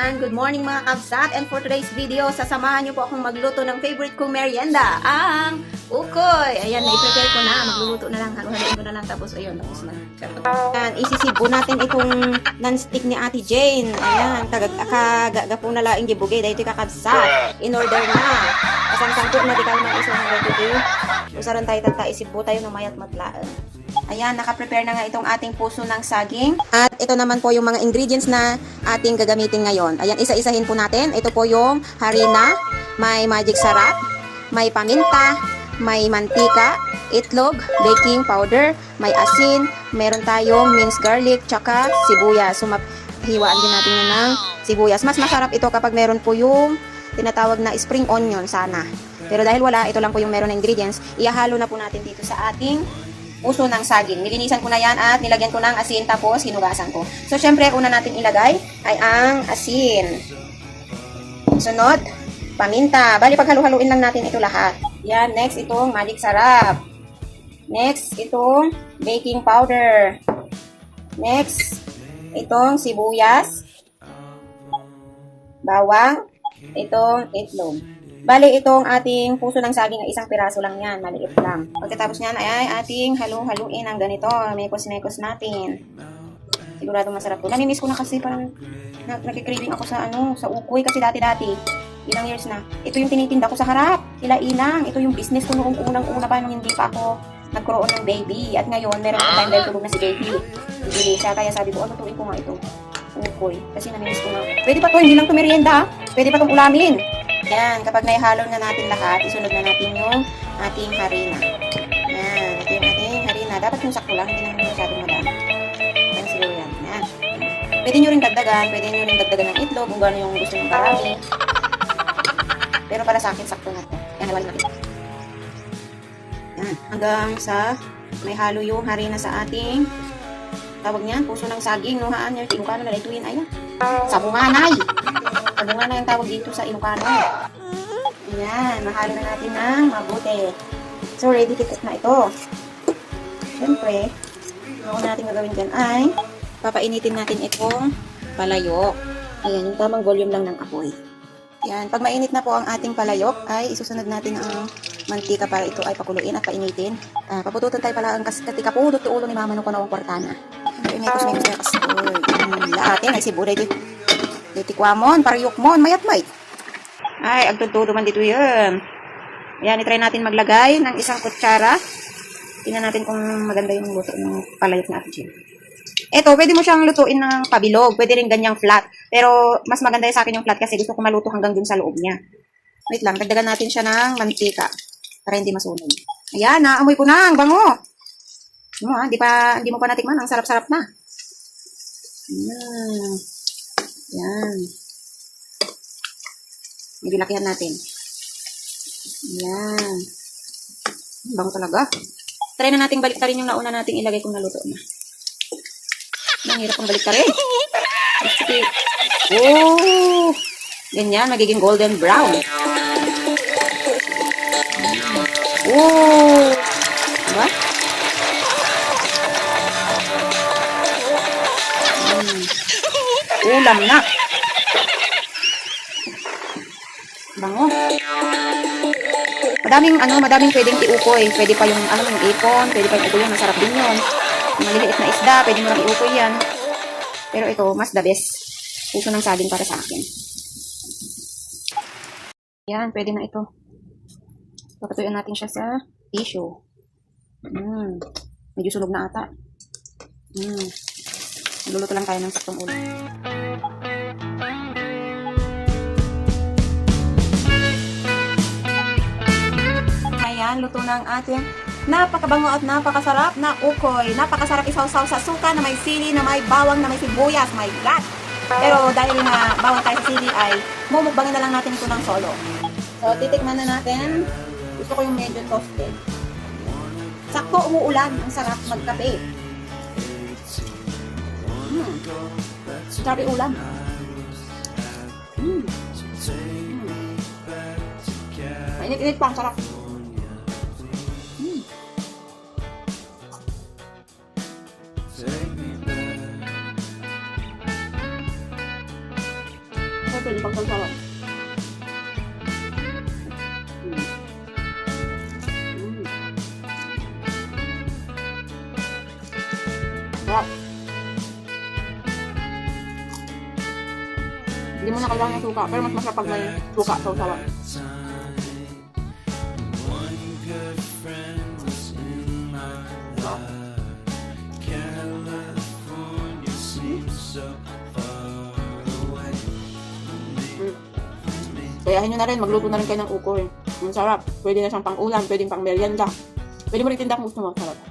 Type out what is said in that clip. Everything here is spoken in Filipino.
good morning mga kabsat. And for today's video, sasamahan niyo po akong magluto ng favorite kong merienda, ang ukoy. Ayan, na-prepare ko na. Magluluto na lang. Halo-haloin ko na lang. Tapos, ayun, tapos na. Ayan, isisibo natin itong non-stick ni Ate Jane. Ayan, kagagapo na lang gibuge. Dahil ito kakabsat. In order na. Kasang sangko na di kayo ng isang ready. Usaran tayo tata isibo tayo ng mayat matlaan. Ayan, nakaprepare na nga itong ating puso ng saging. At ito naman po yung mga ingredients na ating gagamitin ngayon. Ayan, isa-isahin po natin. Ito po yung harina, may magic sarap, may paminta, may mantika, itlog, baking powder, may asin, meron tayong minced garlic, tsaka sibuyas. So, hiwaan din natin yan ng sibuyas. Mas masarap ito kapag meron po yung tinatawag na spring onion sana. Pero dahil wala, ito lang po yung meron na ingredients, ihahalo na po natin dito sa ating puso ng saging. Nilinisan ko na yan at nilagyan ko ng asin tapos hinugasan ko. So, syempre, una natin ilagay ay ang asin. Sunod, paminta. Bali, paghalo-haluin lang natin ito lahat. Yan, next, itong magic sarap. Next, itong baking powder. Next, itong sibuyas. Bawang. Itong itlog. Bali, itong ating puso ng saging ay isang piraso lang yan. Maliit lang. Pagkatapos niyan ay ating halu-haluin ng ganito. Mekos-mekos natin. Sigurado masarap to. Namimiss ko na kasi parang na, nagkikraving ako sa ano, sa ukoy kasi dati-dati. Ilang years na. Ito yung tinitinda ko sa harap. Sila inang. Ito yung business ko noong unang-una pa nung hindi pa ako nagkaroon ng baby. At ngayon, meron akong time dahil na si baby. Bibili siya. Kaya sabi ko, ano tuwin ko nga ito. Ukoy. Kasi namimiss ko na. Pwede pa to, hindi lang to merienda. ah. Pwede pa tong ulamin. Yan, kapag naihalo na natin lahat, isunod na natin yung ating harina. Yan, ito yung ating harina. Dapat yung sakto lang, hindi naman masyadong madami. Yan, siguro yan. Yan. Pwede nyo rin dagdagan, pwede nyo rin dagdagan ng itlog kung gano'n yung gusto nyo karami. Pero para sa akin, sakto na to. Yan, nawal natin. Yan, hanggang sa may halo yung harina sa ating tawag niyan, puso ng saging, no, haan, yung Ilocano na ituin, ayan. Sabunganay. Sabunganay ang tawag dito sa Ilocano. Ayan, mahalo na natin ng mabuti. So, ready cook na ito. Siyempre, ang natin gagawin dyan ay papainitin natin itong palayok. Ayan, yung tamang volume lang ng apoy. Yan, pag mainit na po ang ating palayok, ay isusunod natin ang mantika para ito ay pakuluin at painitin. Ah, papututan tayo pala ang katika po, to ulo ni mama nung kanawang kwartana. Kus may kus may kus. Uy, Laatin, ay siburay di. Diti kwamon, pariyok mon, mayat may. Ay, agtutudo man dito yun. Ayan, itry natin maglagay ng isang kutsara. Tingnan natin kung maganda yung luto ng palayok na atin. Ito, pwede mo siyang lutuin ng pabilog. Pwede rin ganyang flat. Pero, mas maganda sa akin yung flat kasi gusto ko maluto hanggang dun sa loob niya. Wait lang, dagdagan natin siya ng mantika para hindi masunog. Ayan, naamoy ko na, ang bango. Ano hindi, pa, hindi mo pa natikman, ang sarap-sarap na. Mm. Yan. Medyo lakihan natin. Yan. Ang Bango talaga. Try na nating baliktarin yung nauna nating ilagay kung naluto na. Ang hirap ang baliktarin. Sige. Oh! Ganyan, magiging golden brown. Oh! Diba? Mm. Ulam na. Bango. Madaming ano, madaming pwedeng iukoy. Pwede pa yung ano, yung ipon, pwede pa yung ukoy masarap din yun. Maliliit na isda, pwede mo lang iukoy yan. Pero ito, mas the best. Puso ng saging para sa akin. Yan, pwede na ito. Papatuyan natin siya sa tissue. Mm. Medyo sunog na ata. Mm. Nagluluto lang tayo ng saktong ulo. Ayan, luto na ang ating napakabango at napakasarap na ukoy. Napakasarap isawsaw sa suka na may sili, na may bawang, na may sibuyas. My God! Pero dahil na bawang tayo sa sili ay mumukbangin na lang natin ito ng solo. So, titikman na natin. Gusto ko yung medyo toasted. Sakto umuulan. Ang sarap magkape. Mm. Sarap yung ulam. Mm. Mm. Mainit-init pa. Ang sarap. Mm. So, pwede pang salsawan. Mm. Mm. Hindi mo na kailangan ng suka, pero mas masarap pag may suka sa usawan. Kayahin nyo na rin, magluto na rin kayo ng ukoy. Ang sarap. Pwede na siyang pang ulam, pwedeng pang merienda. Pwede mo rin tinda kung gusto mo. Sarap.